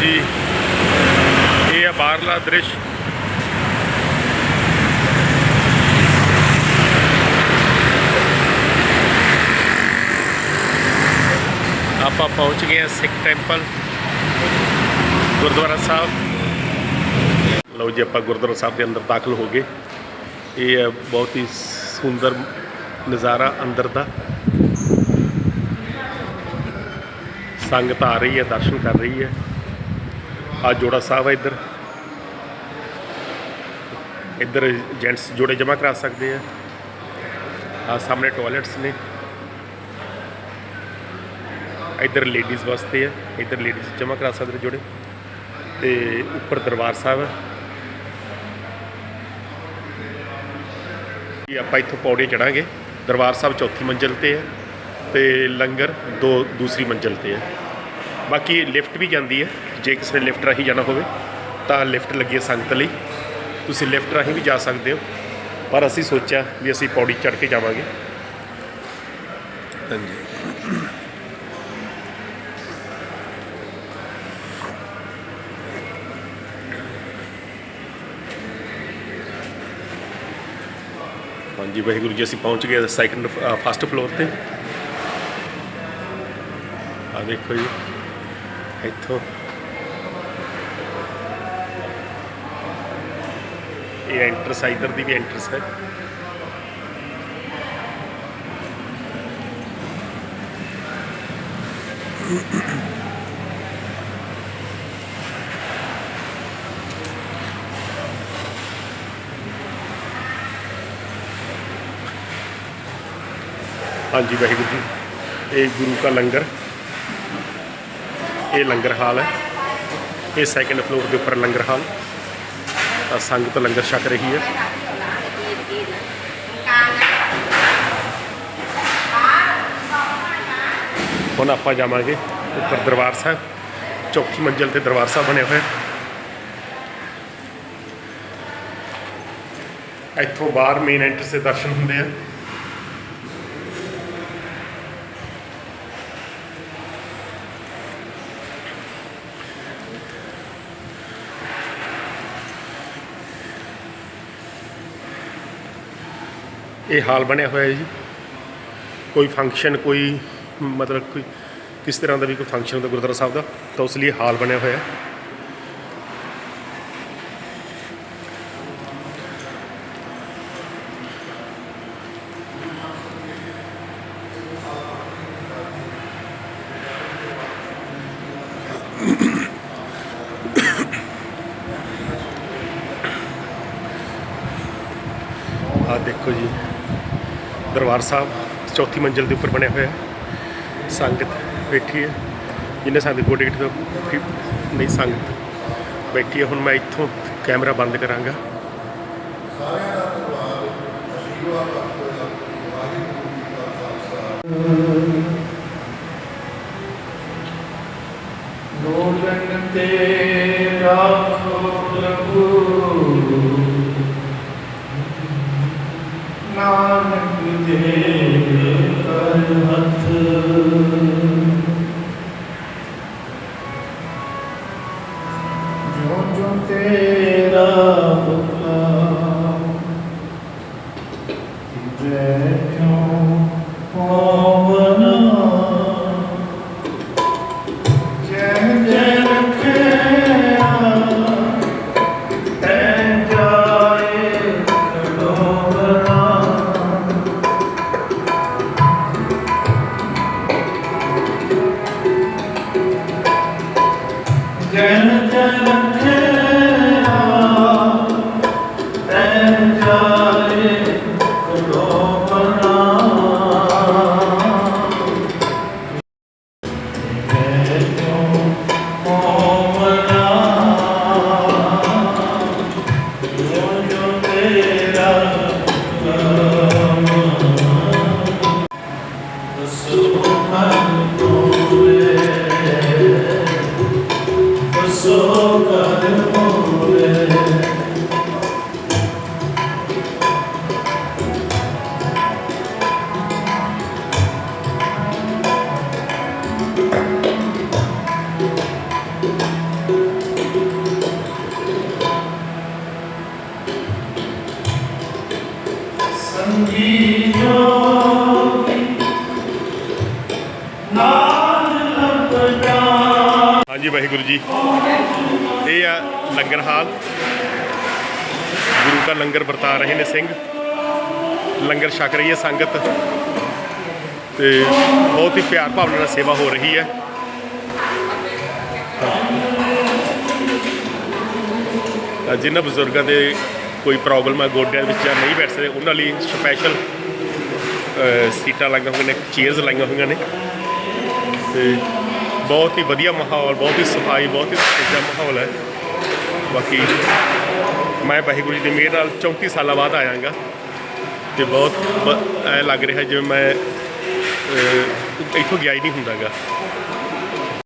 ਜੀ, ਇਹ ਆ ਬਾਹਰਲਾ ਦ੍ਰਿਸ਼। ਆਪਾਂ ਪਹੁੰਚ ਗਏ ਹਾਂ ਸਿੱਖ ਟੈਂਪਲ, ਗੁਰਦੁਆਰਾ ਸਾਹਿਬ। ਲਓ ਜੀ, ਆਪਾਂ ਗੁਰਦੁਆਰਾ ਸਾਹਿਬ ਦੇ ਅੰਦਰ ਦਾਖਲ ਹੋ ਗਏ। ਇਹ ਹੈ ਬਹੁਤ ਹੀ ਸੁੰਦਰ ਨਜ਼ਾਰਾ ਅੰਦਰ ਦਾ। ਸੰਗਤ ਆ ਰਹੀ ਹੈ, ਦਰਸ਼ਨ ਕਰ ਰਹੀ ਹੈ। ਆ ਜੋੜਾ ਸਾਹਿਬ ਹੈ ਇੱਧਰ। ਇੱਧਰ ਜੈਂਟਸ ਜੋੜੇ ਜਮ੍ਹਾਂ ਕਰਾ ਸਕਦੇ ਆ। ਆ ਸਾਹਮਣੇ ਟਾਇਲਟਸ ਨੇ। ਇੱਧਰ ਲੇਡੀਜ਼ ਵਾਸਤੇ ਹੈ ਇੱਧਰ ਲੇਡੀਜ਼ ਜਮ੍ਹਾਂ ਕਰਾ ਸਕਦੇ ਜੋੜੇ। ਤੇ ਉੱਪਰ ਦਰਬਾਰ ਸਾਹਿਬ ਹੈ ਇਹ ਆਪਾਂ ਇੱਥੋਂ ਪੌੜੇ ਚੜਾਂਗੇ। ਦਰਬਾਰ ਸਾਹਿਬ ਚੌਥੀ ਮੰਜ਼ਿਲ ਤੇ ਹੈ ਤੇ ਲੰਗਰ ਦੋ, ਦੂਸਰੀ ਮੰਜ਼ਿਲ ਤੇ ਹੈ ਬਾਕੀ ਲਿਫਟ ਵੀ ਜਾਂਦੀ ਹੈ। ਜੇ ਕਿਸੇ ਨੇ ਲਿਫਟ ਰਾਹੀਂ ਜਾਣਾ ਹੋਵੇ, ਤਾਂ ਲਿਫਟ ਲੱਗੀ ਹੈ ਸੰਗਤ ਲਈ। ਤੁਸੀਂ ਲਿਫਟ ਰਾਹੀਂ ਵੀ ਜਾ ਸਕਦੇ ਹੋ। ਪਰ ਅਸੀਂ ਸੋਚਿਆ ਵੀ ਅਸੀਂ ਪੌੜੀ ਚੜ੍ਹ ਕੇ ਜਾਵਾਂਗੇ। ਹਾਂਜੀ। ਹਾਂਜੀ, ਵਾਹਿਗੁਰੂ ਜੀ, ਅਸੀਂ ਪਹੁੰਚ ਗਏ ਸੈਕੰਡ ਫਸਟ ਫਲੋਰ ਤੇ। ਆ ਦੇਖੋ ਜੀ। ਇੱਥੋਂ ਇਹ ਐਂਟਰਸ ਆ ਇੱਧਰ ਦੀ ਵੀ ਐਂਟਰਸ ਹੈ। ਹਾਂਜੀ ਵਾਹਿਗੁਰੂ ਜੀ, ਇਹ ਗੁਰੂ ਕਾ ਲੰਗਰ। ਇਹ ਲੰਗਰ ਹਾਲ ਹੈ। ਇਹ ਸੈਕੰਡ ਫਲੋਰ ਦੇ ਉੱਪਰ ਲੰਗਰ ਹਾਲ। ਤਾਂ ਸੰਗਤ ਲੰਗਰ ਛਕ ਰਹੀ ਹੈ। ਹੁਣ ਆਪਾਂ ਜਾਵਾਂਗੇ ਉੱਪਰ ਦਰਬਾਰ ਸਾਹਿਬ। ਚੌਥੀ ਮੰਜ਼ਿਲ ਤੇ ਦਰਬਾਰ ਸਾਹਿਬ ਬਣਿਆ ਹੋਇਆ ਇੱਥੋਂ ਬਾਹਰ ਮੇਨ ਐਂਟਰਸ ਦੇ ਦਰਸ਼ਨ ਹੁੰਦੇ ਆ। ਇਹ ਹਾਲ ਬਣਿਆ ਹੋਇਆ ਹੈ ਜੀ। ਕੋਈ ਫੰਕਸ਼ਨ ਕੋਈ ਮਤਲਬ ਕੋਈ ਕਿਸ ਤਰ੍ਹਾਂ ਦਾ ਵੀ ਕੋਈ ਫੰਕਸ਼ਨ ਹੁੰਦਾ ਗੁਰਦੁਆਰਾ ਸਾਹਿਬ ਦਾ, ਤਾਂ ਉਸ ਲਈ ਹਾਲ ਬਣਿਆ ਹੋਇਆ ਹੈ। ਆ ਦੇਖੋ ਜੀ। ਦਰਬਾਰ ਸਾਹਿਬ ਚੌਥੀ ਮੰਜ਼ਿਲ ਦੇ ਉੱਪਰ ਬਣਿਆ ਹੋਇਆ ਸੰਗਤ ਬੈਠੀ ਹੈ। ਜਿਹਨੇ ਸਾਡੇ ਗੋਡੇ ਤੋਂ ਨਹੀਂ, ਸੰਗਤ ਬੈਠੀ ਹੈ। ਹੁਣ ਮੈਂ ਇੱਥੋਂ ਕੈਮਰਾ ਬੰਦ ਕਰਾਂਗਾ। ਲੋਲਨ ਤੇ ਰਾਖੋ ਪ੍ਰਭੂ ਨਾਨਕ ਦੇ ਕਰ ਹੱਥ ਜੋ ਜੋ ਤੇਰਾ तेरा ਹਾਂਜੀ, ਵਾਹਿਗੁਰੂ ਜੀ। ਇਹ ਆ ਲੰਗਰ ਹਾਲ। ਗੁਰੂ ਦਾ ਲੰਗਰ ਵਰਤਾ ਰਹੇ ਨੇ ਸਿੰਘ। ਲੰਗਰ ਛਕ ਰਹੀ ਹੈ ਸੰਗਤ। ਤੇ ਬਹੁਤ ਹੀ ਪਿਆਰ ਭਾਵਨਾ ਨਾਲ ਸੇਵਾ ਹੋ ਰਹੀ ਹੈ। ਤਾਂ ਜਿਨ੍ਹਾਂ ਬਜ਼ੁਰਗਾਂ ਦੇ ਕੋਈ ਪ੍ਰੋਬਲਮ ਹੈ ਗੋਡਿਆਂ ਵਿੱਚ ਜਾਂ ਨਹੀਂ ਬੈਠ ਸਕਦੇ, ਉਹਨਾਂ ਲਈ ਸਪੈਸ਼ਲ ਸੀਟਾਂ ਲਾਈਆਂ ਹੋਈਆਂ ਨੇ ਚੇਅਰਸ ਲਾਈਆਂ ਹੋਈਆਂ ਨੇ। ਤੇ ਬਹੁਤ ਹੀ ਵਧੀਆ ਮਾਹੌਲ, ਬਹੁਤ ਹੀ ਸਫ਼ਾਈ, ਬਹੁਤ ਹੀ ਸੁਚੱਜਾ ਮਾਹੌਲ ਹੈ। ਬਾਕੀ ਮੈਂ ਵਾਹਿਗੁਰੂ ਜੀ ਦੀ ਮਿਹਰ ਨਾਲ 34 ਸਾਲਾਂ ਬਾਅਦ ਆਇਆਗਾ ਤੇ ਬਹੁਤ ਐ ਲੱਗ ਰਿਹਾ ਜਿਵੇਂ ਮੈਂ ਇੱਥੋਂ ਗਿਆ ਹੀ ਨਹੀਂ ਹੁੰਦਾਗਾ।